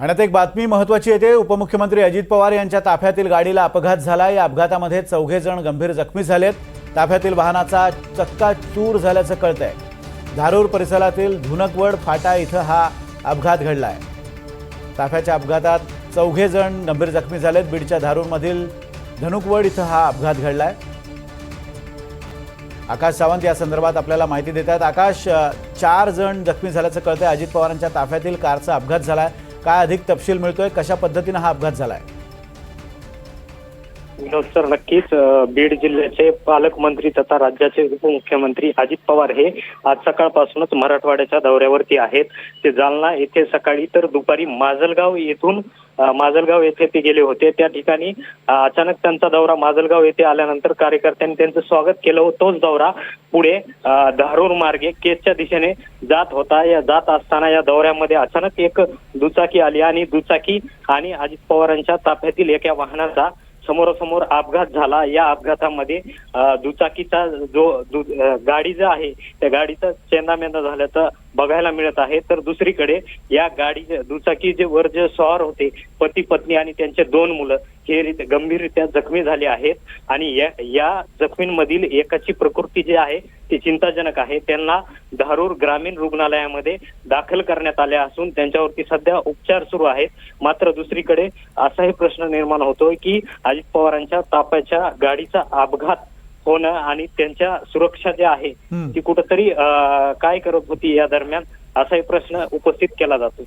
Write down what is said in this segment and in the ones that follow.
आणि एक बातमी महत्वाची येते. उपमुख्यमंत्री अजित पवार यांच्या ताफ्यातील गाडीला अपघात झाला या अपघातामध्ये चौघे जण गंभीर जखमी झालेत. ताफ्यातील वाहनाचा चक्का चूर झाल्याचं कळतंय. धारूर परिसरातील धुनकवड फाटा इथं हा अपघात घडला आहे ताफ्याच्या अपघातात चौघे जण गंभीर जखमी झालेत. बीडच्या धारूरमधील धनुकवड इथं हा अपघात घडला आहे आकाश सावंत या संदर्भात आपल्याला माहिती देत आहेत आकाश चार जण जखमी झाल्याचं कळतंय. अजित पवारांच्या ताफ्यातील कारचा अपघात झाला आहे काय अधिक तपशील मिळतोय कशा पद्धतीनं हा अपघात आहे विनोद सर नक्कीच बीड जिल्ह्याचे पालकमंत्री तथा राज्याचे उपमुख्यमंत्री अजित पवार हे आज सकाळपासूनच मराठवाड्याच्या दौऱ्यावरती आहेत. ते जालना येथे सकाळी तर दुपारी माजलगाव येथून माजलगाव येथे ते गेले होते. त्या ठिकाणी अचानक त्यांचा दौरा माजलगाव येथे आल्यानंतर कार्यकर्त्यांनी त्यांचं स्वागत केलं. तोच दौरा पुढे धारूर मार्गे केजच्या दिशेने जात होता. या जात असताना या दौऱ्यामध्ये अचानक एक दुचाकी आली आणि दुचाकी आणि अजित पवारांच्या ताफ्यातील एका वाहनाचा समोरासमोर अपघात झाला. या अपघातामध्ये दुचाकीचा जो दु, गाडी जो आहे त्या गाडीचा चेंदामेंदा झाल्याचं बघायला मिळत आहे. तर दुसरीकडे या गाडी दुचाकी जे वर जे स्वार होते पती पत्नी आणि त्यांचे दोन मुलं हे गंभीररित्या जखमी झाले आहेत. आणि या या जखमींमधील एकाची प्रकृती जी आहे ती चिंताजनक आहे. त्यांना धारूर ग्रामीण रुग्णालयामध्ये दाखल करण्यात आले असून त्यांच्यावरती सध्या उपचार सुरू आहेत. मात्र दुसरीकडे असाही प्रश्न निर्माण होतोय की अजित पवारांच्या तापाच्या गाडीचा अपघात होणं आणि त्यांच्या सुरक्षा जी आहे. ती कुठंतरी काय करत होती या दरम्यान असाही प्रश्न उपस्थित केला जातो.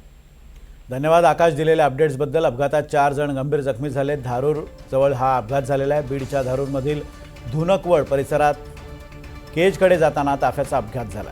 धन्यवाद आकाश दिलेल्या अपडेट्सबद्दल अपघातात चार जण गंभीर जखमी झाले धारूर जवळ हा अपघात झालेला आहे. बीडच्या धारूरमधील धुनकवड परिसरात केजकडे जाताना ताफ्याचा अपघात झाला